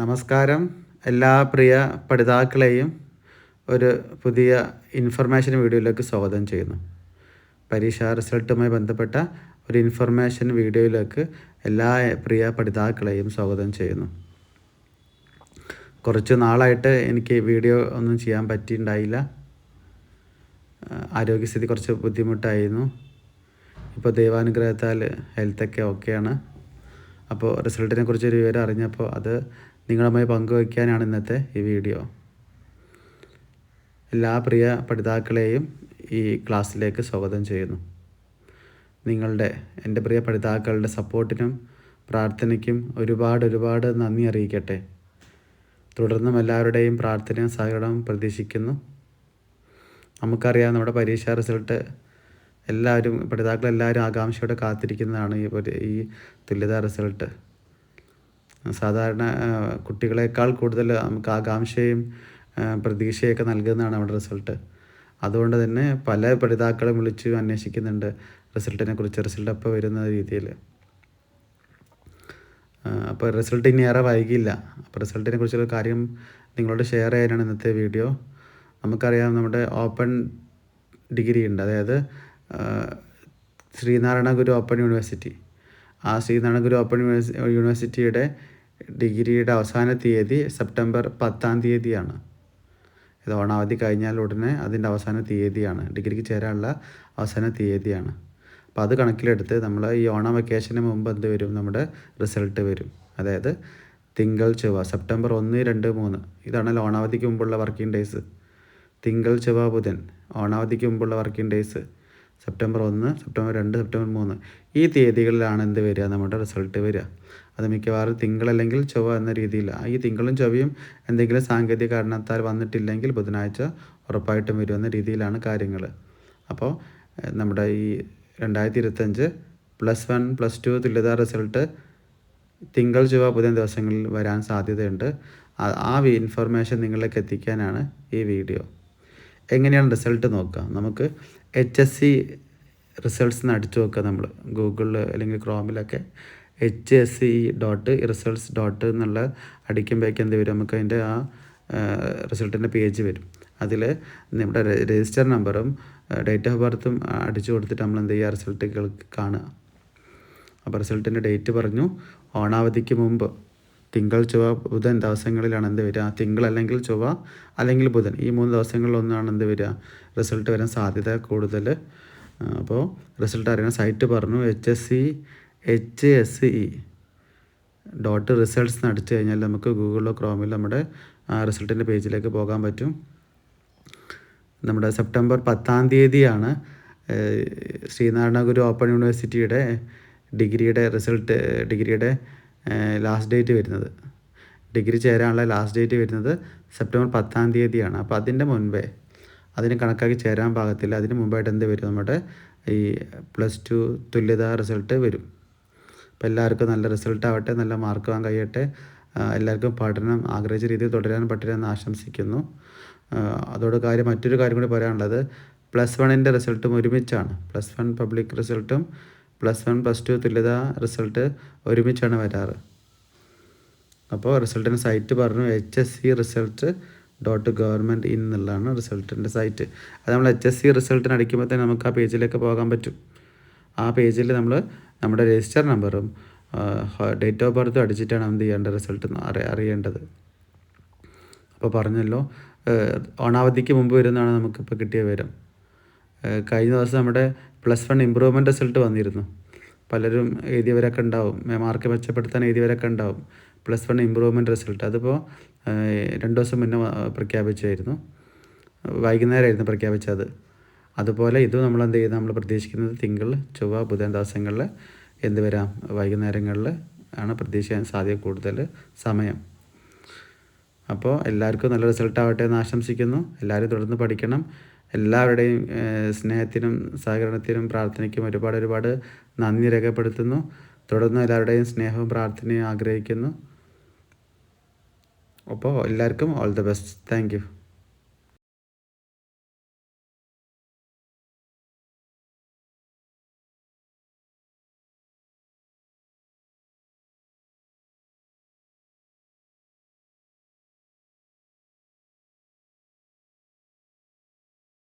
നമസ്കാരം. എല്ലാ പ്രിയ പഠിതാക്കളെയും ഒരു പുതിയ ഇൻഫർമേഷൻ വീഡിയോയിലേക്ക് സ്വാഗതം ചെയ്യുന്നു. പരീക്ഷാ റിസൾട്ടുമായി ബന്ധപ്പെട്ട ഒരു ഇൻഫർമേഷൻ വീഡിയോയിലേക്ക് എല്ലാ പ്രിയ പഠിതാക്കളെയും സ്വാഗതം ചെയ്യുന്നു. കുറച്ച് നാളായിട്ട് എനിക്ക് വീഡിയോ ഒന്നും ചെയ്യാൻ പറ്റിയിട്ടുണ്ടായില്ല. ആരോഗ്യസ്ഥിതി കുറച്ച് ബുദ്ധിമുട്ടായിരുന്നു. ഇപ്പോൾ ദൈവാനുഗ്രഹത്താൽ ഹെൽത്തൊക്കെ ഓക്കെയാണ് അപ്പോൾ റിസൾട്ടിനെ കുറിച്ചൊരു വിവരം അറിഞ്ഞപ്പോൾ അത് നിങ്ങളുമായി പങ്കുവയ്ക്കാനാണ് ഇന്നത്തെ ഈ വീഡിയോ. എല്ലാ പ്രിയ പഠിതാക്കളെയും ഈ ക്ലാസ്സിലേക്ക് സ്വാഗതം ചെയ്യുന്നു. നിങ്ങളുടെ എന്റെ പ്രിയ പഠിതാക്കളുടെ സപ്പോർട്ടിനും പ്രാർത്ഥനയ്ക്കും ഒരുപാട് ഒരുപാട് നന്ദി അറിയിക്കട്ടെ. തുടർന്നും എല്ലാവരുടെയും പ്രാർത്ഥനയും സഹകരണവും പ്രതീക്ഷിക്കുന്നു. നമുക്കറിയാം നമ്മുടെ പരീക്ഷാ റിസൾട്ട് എല്ലാവരും പഠിതാക്കൾ എല്ലാവരും ആകാംക്ഷയോടെ കാത്തിരിക്കുന്നതാണ് ഈ ഈ തുല്യതാ റിസൾട്ട്. സാധാരണ കുട്ടികളെക്കാൾ കൂടുതൽ നമുക്ക് ആകാംക്ഷയും പ്രതീക്ഷയൊക്കെ നൽകുന്നതാണ് നമ്മുടെ റിസൾട്ട്. അതുകൊണ്ട് തന്നെ പല പഠിതാക്കളും വിളിച്ച് അന്വേഷിക്കുന്നുണ്ട് റിസൾട്ടിനെ കുറിച്ച് റിസൾട്ട് അപ്പോൾ വരുന്ന രീതിയിൽ അപ്പോൾ റിസൾട്ട് ഇനി ഏറെ വൈകില്ല അപ്പോൾ റിസൾട്ടിനെ കുറിച്ചുള്ള കാര്യം നിങ്ങളോട് ഷെയർ ചെയ്യാനാണ് ഇന്നത്തെ വീഡിയോ. നമുക്കറിയാം നമ്മുടെ ഓപ്പൺ ഡിഗ്രി ഉണ്ട് അതായത് ശ്രീനാരായണ ഗുരു ഓപ്പൺ യൂണിവേഴ്സിറ്റി. ആ ശ്രീനാരായണ ഗുരു ഓപ്പൺ യൂണിവേഴ്സിറ്റിയുടെ ഡിഗ്രിയുടെ അവസാന തീയതി സെപ്റ്റംബർ പത്താം തീയതിയാണ്. ഇത് ഓണാവധി കഴിഞ്ഞാൽ ഉടനെ അതിന്റെ അവസാന തീയതിയാണ്. ഡിഗ്രിക്ക് ചേരാനുള്ള അവസാന തീയതിയാണ്. അപ്പോൾ അത് കണക്കിലെടുത്ത് നമ്മൾ ഈ ഓണം വെക്കേഷന് മുമ്പ് എന്ത് വരും? നമ്മുടെ റിസൾട്ട് വരും. അതായത് തിങ്കൾ ചൊവ്വ സെപ്റ്റംബർ ഒന്ന് രണ്ട് മൂന്ന്. ഇതാണ് ഓണാവധിക്ക് മുമ്പുള്ള വർക്കിംഗ് ഡേയ്സ്. തിങ്കൾ ചൊവ്വ ബുധൻ. ഓണാവധിക്ക് മുമ്പുള്ള വർക്കിംഗ് ഡേയ്സ്. സെപ്റ്റംബർ ഒന്ന് സെപ്റ്റംബർ രണ്ട് സെപ്റ്റംബർ മൂന്ന്. ഈ തീയതികളിലാണ് എന്ത് വരിക? നമ്മുടെ റിസൾട്ട് വരിക. അത് മിക്കവാറും തിങ്കൾ അല്ലെങ്കിൽ ചൊവ്വ എന്ന രീതിയിൽ ഈ തിങ്കളും ചൊവ്വയും എന്തെങ്കിലും സാങ്കേതിക കാരണത്താൽ വന്നിട്ടില്ലെങ്കിൽ ബുധനാഴ്ച ഉറപ്പായിട്ടും വരുമെന്ന രീതിയിലാണ് കാര്യങ്ങൾ. അപ്പോൾ നമ്മുടെ ഈ രണ്ടായിരത്തി ഇരുപത്തഞ്ച് പ്ലസ് വൺ പ്ലസ് ടു തുല്യതാ റിസൾട്ട് തിങ്കൾ ചൊവ്വ ബുധൻ ദിവസങ്ങളിൽ വരാൻ സാധ്യതയുണ്ട്. ആ ഇൻഫർമേഷൻ നിങ്ങളിലേക്ക് എത്തിക്കാനാണ് ഈ വീഡിയോ. എങ്ങനെയാണ് റിസൾട്ട് നോക്കുക? നമുക്ക് എച്ച് എസ് സി റിസൾട്ട്സ് അടിച്ചു നോക്കുക നമ്മൾ ഗൂഗിളിൽ അല്ലെങ്കിൽ ക്രോമിലൊക്കെ H S C dot results dot എന്നുള്ള അടിക്കുമ്പോഴേക്ക് എന്ത് വരും? നമുക്ക് അതിന്റെ ആ റിസൾട്ടിന്റെ പേജ് വരും. അതിൽ നമ്മുടെ രജിസ്റ്റർ നമ്പറും ഡേറ്റ് ഓഫ് ബർത്തും അടിച്ചു കൊടുത്തിട്ട് നമ്മൾ എന്ത് ചെയ്യുക? റിസൾട്ടുകൾ കാണുക. അപ്പോൾ റിസൾട്ടിന്റെ ഡേറ്റ് പറഞ്ഞു. ഓണാവധിക്ക് മുമ്പ് തിങ്കൾ ചൊവ്വ ബുധൻ ദിവസങ്ങളിലാണ് എന്ത് വരിക? തിങ്കൾ അല്ലെങ്കിൽ ചൊവ്വ അല്ലെങ്കിൽ ബുധൻ. ഈ മൂന്ന് ദിവസങ്ങളിലൊന്നാണ് എന്ത് വരിക? റിസൾട്ട് വരാൻ സാധ്യത കൂടുതൽ. അപ്പോൾ റിസൾട്ട് അറിയുന്ന സൈറ്റ് പറഞ്ഞു. H S C H S E dot results എന്ന് അടിച്ചു കഴിഞ്ഞാൽ നമുക്ക് ഗൂഗിളിലോ ക്രോമിലോ നമ്മുടെ റിസൾട്ടിന്റെ പേജിലേക്ക് പോകാൻ പറ്റും. നമ്മുടെ സെപ്റ്റംബർ പത്താം തീയതിയാണ് ശ്രീനാരായണ ഗുരു ഓപ്പൺ യൂണിവേഴ്സിറ്റിയുടെ ഡിഗ്രിയുടെ റിസൾട്ട് ഡിഗ്രിയുടെ ലാസ്റ്റ് ഡേറ്റ് വരുന്നത്. ഡിഗ്രി ചേരാനുള്ള ലാസ്റ്റ് ഡേറ്റ് വരുന്നത് സെപ്റ്റംബർ പത്താം തീയതിയാണ്. അപ്പോൾ അതിന്റെ മുൻപേ അതിന് കണക്കാക്കി ചേരാൻ പാകത്തില്ല. അതിന് മുമ്പായിട്ട് എന്ത് വരും നമ്മുടെ ഈ പ്ലസ് ടു തുല്യതാ റിസൾട്ട് വരും. അപ്പോൾ എല്ലാവർക്കും നല്ല റിസൾട്ട് ആവട്ടെ നല്ല മാർക്ക് വാങ്ങാൻ കഴിയട്ടെ. എല്ലാവർക്കും പഠനം ആഗ്രഹിച്ച രീതിയിൽ തുടരാൻ പറ്റില്ല എന്ന് ആശംസിക്കുന്നു. അതോട് കാര്യം മറ്റൊരു കാര്യം കൂടി പറയാനുള്ളത്. പ്ലസ് വണ്ണിന്റെ റിസൾട്ടും ഒരുമിച്ചാണ്. പ്ലസ് വൺ പബ്ലിക് റിസൾട്ടും പ്ലസ് വൺ പ്ലസ് ടു തുല്യത റിസൾട്ട് ഒരുമിച്ചാണ് വരാറ്. അപ്പോൾ റിസൾട്ടിന്റെ സൈറ്റ് പറഞ്ഞു H S C result dot government in എന്നുള്ളതാണ് റിസൾട്ടിന്റെ സൈറ്റ്. അത് നമ്മൾ എച്ച് എസ് സി റിസൾട്ടിന് അടിക്കുമ്പോൾ തന്നെ നമുക്ക് ആ പേജിലേക്ക് പോകാൻ പറ്റും. ആ പേജിൽ നമ്മൾ നമ്മുടെ രജിസ്റ്റർ നമ്പറും ഡേറ്റ് ഓഫ് ബർത്തും അടിച്ചിട്ടാണ് എന്ത് ചെയ്യേണ്ടത് റിസൾട്ട് അറിയേണ്ടത്. അപ്പോൾ പറഞ്ഞല്ലോ ഓണാവധിക്ക് മുമ്പ് വരുന്നതാണ് നമുക്കിപ്പോൾ കിട്ടിയ വിവരം. കഴിഞ്ഞ ദിവസം നമ്മുടെ പ്ലസ് വൺ ഇമ്പ്രൂവ്മെന്റ് റിസൾട്ട് വന്നിരുന്നു. പലരും എഴുതിയവരൊക്കെ ഉണ്ടാവും. മാർക്ക് മെച്ചപ്പെടുത്താൻ എഴുതിയവരൊക്കെ ഉണ്ടാവും. Plus one improvement result. അതിപ്പോൾ രണ്ട് ദിവസം മുന്നേ പ്രഖ്യാപിച്ചായിരുന്നു വൈകുന്നേരമായിരുന്നു പ്രഖ്യാപിച്ചത്. അതുപോലെ ഇതും നമ്മൾ എന്ത് ചെയ്യുന്നത് നമ്മൾ പ്രതീക്ഷിക്കുന്നത് തിങ്കൾ ചൊവ്വ ബുധൻ ദിവസങ്ങളിൽ എന്ത് വരാം? വൈകുന്നേരങ്ങളിൽ ആണ് പ്രതീക്ഷിക്കാൻ സാധ്യത കൂടുതൽ സമയം. അപ്പോൾ എല്ലാവർക്കും നല്ല റിസൾട്ട് ആവട്ടെ എന്ന് ആശംസിക്കുന്നു. എല്ലാവരും തുടർന്ന് പഠിക്കണം. എല്ലാവരുടെയും സ്നേഹത്തിനും സഹകരണത്തിനും പ്രാർത്ഥനയ്ക്കും ഒരുപാട് ഒരുപാട് നന്ദി രേഖപ്പെടുത്തുന്നു. തുടർന്ന് എല്ലാവരുടെയും സ്നേഹവും പ്രാർത്ഥനയും ആഗ്രഹിക്കുന്നു. അപ്പോൾ എല്ലാവർക്കും ഓൾ ദ ബെസ്റ്റ് താങ്ക്